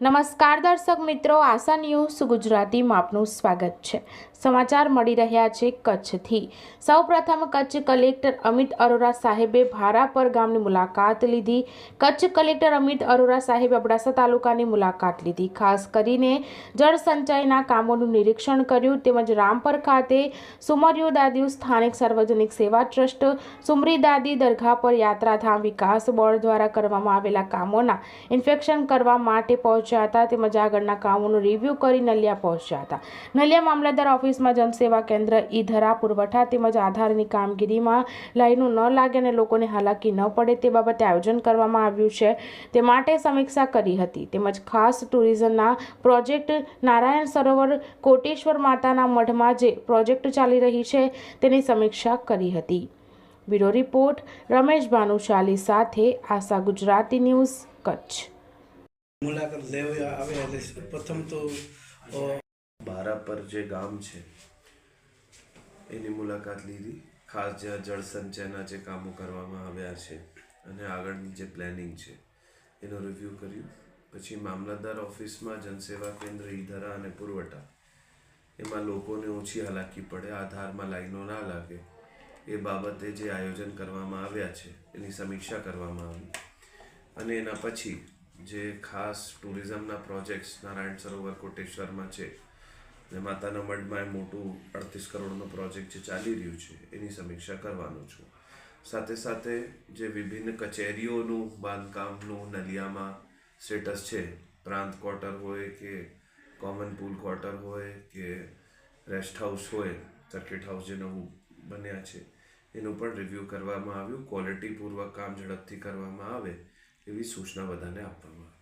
નમસ્કાર દર્શક મિત્રો, આશા ન્યૂઝ ગુજરાતીમાં આપનું સ્વાગત છે. સમાચાર મળી રહ્યા છે કચ્છથી. સૌપ્રથમ કચ્છ કલેક્ટર અમિત અરોરા સાહેબે ભારાપર ગામની મુલાકાત લીધી. કચ્છ કલેક્ટર અમિત અરોરા સાહેબે અબડાસા તાલુકાની મુલાકાત લીધી. ખાસ કરીને જળ સંચયના કામોનું નિરીક્ષણ કર્યું. તેમજ રામપર ખાતે સુમરિયો દાદીઓ સ્થાનિક સાર્વજનિક સેવા ટ્રસ્ટ, સુમરી દાદી દરગાહ પર યાત્રાધામ વિકાસ બોર્ડ દ્વારા કરવામાં આવેલા કામોના ઇન્ફેક્શન કરવા માટે પહોંચ્યા હતા. તેમજ આગળના કામોનું રિવ્યૂ કરી નલિયા પહોંચ્યા હતા. નલિયા મામલતદાર ઓફિસમાં જનસેવા કેન્દ્ર ઈધરા પુરવઠા તેમજ આધારની કામગીરીમાં લાઈનો ન લાગે અને લોકોને હાલાકી ન પડે તે બાબતે આયોજન કરવામાં આવ્યું છે. તે માટે સમીક્ષા કરી હતી. તેમજ ખાસ ટુરિઝમના પ્રોજેક્ટ નારાયણ સરોવર કોટેશ્વર માતાના મઢમાં જે પ્રોજેક્ટ ચાલી રહી છે તેની સમીક્ષા કરી હતી. બ્યુરો રિપોર્ટ રમેશ ભાનુશાલી સાથે આશા ગુજરાતી ન્યૂઝ કચ્છ. મુલાકાત લેવા આવે એટલે પ્રથમ તો બારા પર જે ગામ છે, એની મુલાકાત લીધી. ખાસ જે જળ સંચયના જે કામો કરવામાં આવ્યા છે અને આગળની જે પ્લાનિંગ છે, એનો રિવ્યૂ કર્યું. પછી મામલતદાર ઓફિસમાં જનસેવા કેન્દ્ર ઈધરા અને પુરવઠા, એમાં લોકોને ઓછી હાલાકી પડે, આધારમાં લાઈનો ના લાગે, એ બાબતે જે આયોજન કરવામાં આવ્યા છે, એની સમીક્ષા કરવામાં આવી. અને એના પછી જે ખાસ ટુરિઝમના પ્રોજેક્ટ્સ નારાયણ સરોવર કોટેશ્વરમાં છે, ને માતાના મઢમાં એ મોટું અડતીસ કરોડનો પ્રોજેક્ટ જે ચાલી રહ્યું છે, એની સમીક્ષા કરવાનો છું. સાથે સાથે જે વિભિન્ન કચેરીઓનું, બાંધકામનું, નલિયામાં સ્ટેટસ છે, પ્રાંત ક્વાર્ટર હોય કે કોમન પૂલ ક્વાર્ટર હોય કે રેસ્ટ હાઉસ હોય સર્કિટ હાઉસ જે નવું બન્યા છે, એનું પણ રિવ્યૂ કરવામાં આવ્યું. ક્વોલિટીપૂર્વક કામ ઝડપથી કરવામાં આવે. એવી સૂચના બધાને આપવામાં આવી